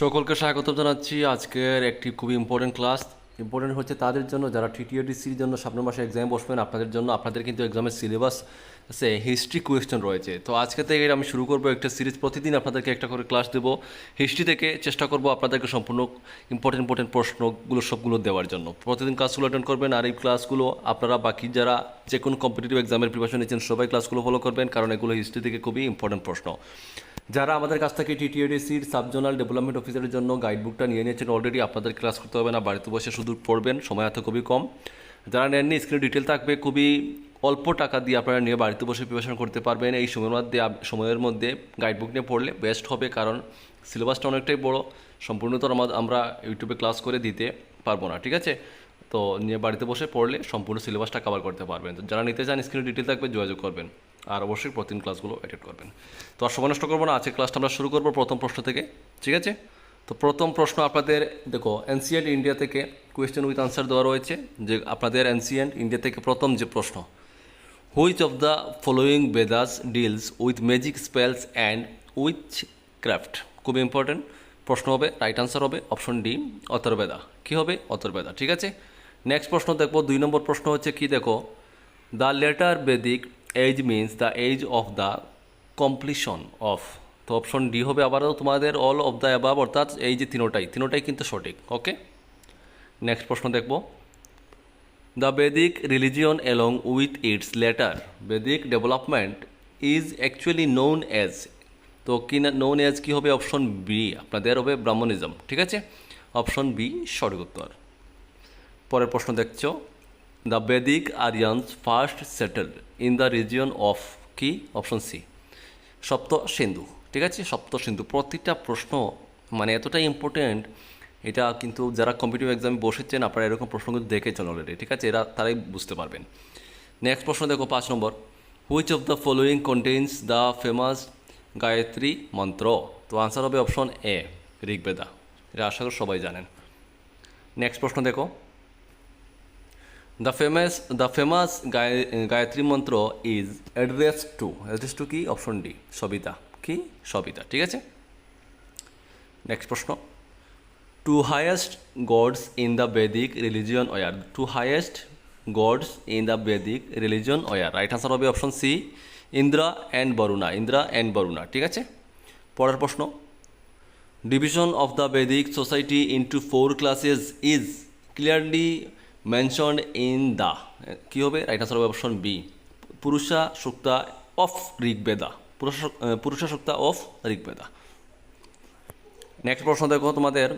সকলকে স্বাগত জানাচ্ছি আজকের একটি খুবই ইম্পর্টেন্ট ক্লাস ইম্পর্টেন্ট হচ্ছে তাদের জন্য, যারা টিটিএডিসির জন্য সামনের মাসে এক্সাম বসবেন, আপনাদের জন্য। আপনাদের কিন্তু এক্সামের সিলেবাস আছে হিস্ট্রি কোয়েশ্চেন রয়েছে। তো আজকে থেকে আমি শুরু করব একটা সিরিজ প্রতিদিন আপনাদেরকে একটা করে ক্লাস দেবো। হিস্ট্রি থেকে চেষ্টা করব আপনাদেরকে সম্পূর্ণ ইম্পর্টেন্ট ইম্পর্টেন্ট প্রশ্নগুলো, সবগুলো দেওয়ার জন্য। প্রতিদিন ক্লাসগুলো অ্যাটেন্ড করবেন, আর এই ক্লাসগুলো আপনারা বাকি যারা যে কোনো কম্পিটিটিভ এক্সামের প্রিপারেশন নিচ্ছেন, সবাই ক্লাসগুলো ফলো করবেন, কারণ এগুলো হিস্ট্রি থেকে খুবই ইম্পর্টেন্ট প্রশ্ন। যারা আমাদের কাছ থেকে টিটিএডিসির সাবজোনাল ডেভেলপমেন্ট অফিসারের জন্য গাইডবুকটা নিয়ে নিয়েছেন অলরেডি আপনাদের ক্লাস করতে হবে না, বাড়িতে বসে শুধু পড়বেন, সময় হাতে খুবই কম। যারা নেননি স্ক্রিনে ডিটেল থাকবে, খুবই অল্প টাকা দিয়ে আপনারা নিয়ে বাড়িতে বসে প্রিপারেশন করতে পারবেন। এই সময়ের মধ্যে সময়ের মধ্যে গাইড বুক নিয়ে পড়লে বেস্ট হবে, কারণ সিলেবাসটা অনেকটাই বড়। সম্পূর্ণত আমা- আমরা ইউটিউবে ক্লাস করে দিতে পারব না, ঠিক আছে? তো নিয়ে বাড়িতে বসে পড়লে সম্পূর্ণ সিলেবাসটা কভার করতে পারবেন। তো যারা নিতে চান স্ক্রিনে ডিটেল থাকবে, যোগাযোগ করবেন। আর অবশ্যই প্রতিদিন ক্লাসগুলো অ্যাটেন্ড করবেন। তো আর সময় নষ্ট করব না আজকে ক্লাসটা আমরা শুরু করব প্রথম প্রশ্ন থেকে, ঠিক আছে? তো প্রথম প্রশ্ন আপনাদের, দেখো এনসিয়েন্ট ইন্ডিয়া থেকে কোয়েশ্চেন উইথ আনসার দেওয়া রয়েছে, যে আপনাদের এনসিয়েন্ট ইন্ডিয়া থেকে প্রথম যে প্রশ্ন which of the following Vedas deals with magic spells and with craft খুব ইম্পর্টেন্ট প্রশ্ন হবে রাইট আনসার হবে অপশন ডি অতর্বেদা কী হবে? অতর্বেদা ঠিক আছে? নেক্সট প্রশ্ন দেখব, দুই নম্বর প্রশ্ন হচ্ছে কি, দেখো the later Vedic age means the age of the completion of তো অপশন ডি হবে আবারও তোমাদের অল অফ দ্য অ্যাবাব অর্থাৎ এই যে তিনোটাই তিনোটাই কিন্তু সঠিক ওকে নেক্সট প্রশ্ন দেখব। The Vedic religion along with its later Vedic development is actually known as তো কি নোন অ্যাজ কী হবে? অপশন বি আপনাদের হবে ব্রাহ্মণিজম ঠিক আছে? অপশন বি সঠিক উত্তর পরের প্রশ্ন দেখছ। The Vedic Aryans first settled in the region of কি? অপশন সি সপ্ত সিন্ধু ঠিক আছে? সপ্ত সিন্ধু প্রতিটা প্রশ্ন মানে এতটাই ইম্পর্টেন্ট এটা কিন্তু যারা কম্পিটিভ এক্সামে বসেছেন, আপনারা এরকম প্রশ্ন কিন্তু দেখেছেন অলরেডি ঠিক আছে? এরা, তারাই বুঝতে পারবেন। নেক্সট প্রশ্ন দেখো, পাঁচ নম্বর। Which of the following contains the famous Gayatri mantra তো আনসার হবে অপশন এ ঋগ্বেদা। এটা আশা করি সবাই জানেন। নেক্সট প্রশ্ন দেখো। The famous the famous Gayatri mantra is address to address to কি? অপশন ডি সবিতা কি সবিতা ঠিক আছে? নেক্সট প্রশ্ন. Two highest gods in the Vedic religion were two highest gods in the Vedic religion were right answer হবে option C Indra and Varuna Indra and Varuna ঠিক আছে? পরের প্রশ্ন. Division of the Vedic society into four classes is clearly mentioned in the কী হবে? Right answer হবে option B Purusha Sukta of Rigveda Purusha Sukta of Rigveda next প্রশ্ন দেখো তোমাদের।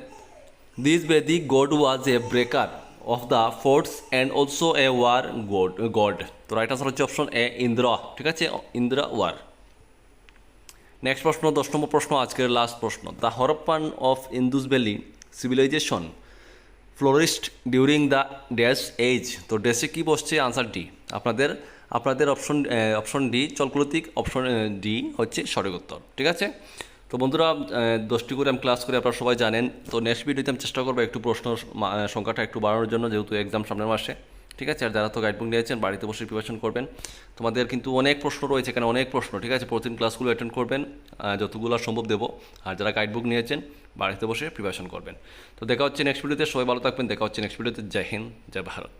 This Vedic god was a breaker of the forts and also a war god god তো right answer হচ্ছে option A Indra ঠিক আছে? Indra war next প্রশ্ন, দশ নম্বর প্রশ্ন, আজকের লাস্ট প্রশ্ন. The Harappan of Indus valley civilization flourished during the dash age তো ড্যাশে কী বসছে? আনসার ডি আপনাদের আপনাদের option option D chalcolithic option D হচ্ছে সঠিক উত্তর, ঠিক আছে? তো বন্ধুরা দশটি করে আমি ক্লাস করে আপনারা সবাই জানেন। তো নেক্সট ভিডিওতে আমি চেষ্টা করব একটু প্রশ্ন সংখ্যাটা একটু বাড়ানোর জন্য, যেহেতু এক্সাম সামনের মাসে। ঠিক আছে? আর যারা তো গাইডবুক নিয়েছেন বাড়িতে বসে প্রিপারেশন করবেন, তোমাদের কিন্তু অনেক প্রশ্ন রয়েছে, এখানে অনেক প্রশ্ন, ঠিক আছে? প্রতিদিন ক্লাসগুলো অ্যাটেন্ড করবেন যতগুলো সম্ভব দেবো। আর যারা গাইডবুক নিয়েছেন বাড়িতে বসে প্রিপারেশন করবেন। তো দেখা হচ্ছে নেক্সট ভিডিওতে সবাই ভালো থাকবেন, দেখা হচ্ছে নেক্সট ভিডিওতে জয় হিন্দ, জয় ভারত।